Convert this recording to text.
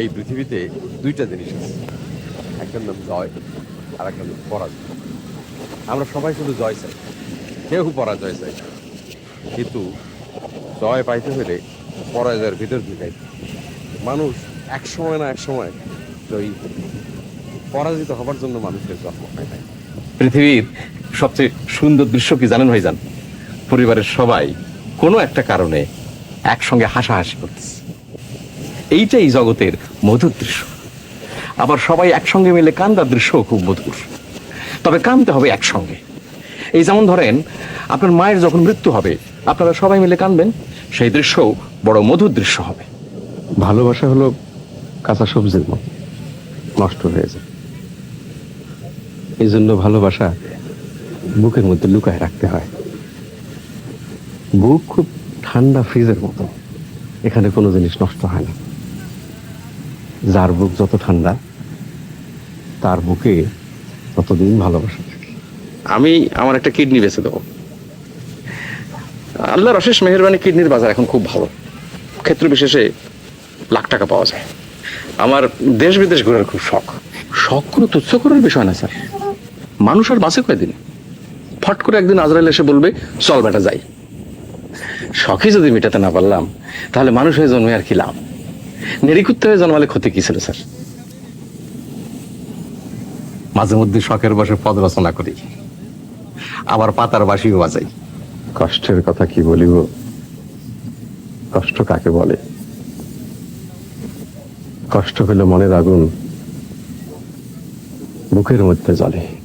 এই পৃথিবীতে দুইটা জিনিস আছে। একটার নাম জয় আর একটা নাম পরাজয়। আমরা সবাই শুধু জয় চাই। কেউ পরাজয় চাই কিন্তু জয় পাইতে হলে পরাজয়ের ভিতর ঢুকাই মানুষ এক সময় না এক সময় ওই পরাজিত হবার জন্য মানুষের জন্ম হয় নাই। পৃথিবীর সবচেয়ে সুন্দর দৃশ্য কি জানেন ভাইজান? পরিবারের সবাই কোনো একটা কারণে একসঙ্গে হাসাহাসি করতেছে। এইটাই জগতের মধুর দৃশ্য। আবার সবাই একসঙ্গে মিলে কান্দার দৃশ্য খুব মধুর। তবে কানতে হবে একসঙ্গে। এই যেমন ধরেন, আপনার মায়ের যখন মৃত্যু হবে, আপনারা সবাই মিলে কানবেন, সেই দৃশ্যও বড় মধুর দৃশ্য হবে। ভালোবাসা হলো কাঁচা সবজির মতো, নষ্ট হয়ে যায়। এই জন্য ভালোবাসা বুকের মধ্যে লুকায় রাখতে হয়। বুক খুব ঠান্ডা ফ্রিজের মতো, এখানে কোনো জিনিস নষ্ট হয় না। যার বুক যত ঠান্ডা, তার বুকে ততদিন ভালোবাসা থাকে। আমি আমার একটা কিডনি বেছে দেবো। আল্লাহর অশেষ মেহরবানি কিডনির বাজার এখন খুব ভালো। ক্ষেত্র বিশেষে লাখ টাকা পাওয়া যায়। আমার দেশ বিদেশ ঘোরার খুব শখ। শখ কোনো তুচ্ছ করার বিষয় না, স্যার। মানুষ আর বাঁচে কয়দিন? ফট করে একদিন আজরাইল এসে বলবে, চল বেটা যাই। শখই যদি মেটাতে না পারলাম, তাহলে মানুষ হয়ে জন্মে আর কি লাভ? নেরিকুত্তে হয়ে জন্মালে ক্ষতি কি ছিল স্যার? মাঝে মধ্যে শখের বসে পদ রচনা করি। আবার পাতার বাসিও বাজাই। কষ্টের কথা কি বলিব? কষ্ট কাকে বলে? কষ্ট হলে মনের আগুন বুকের মধ্যে জ্বলে।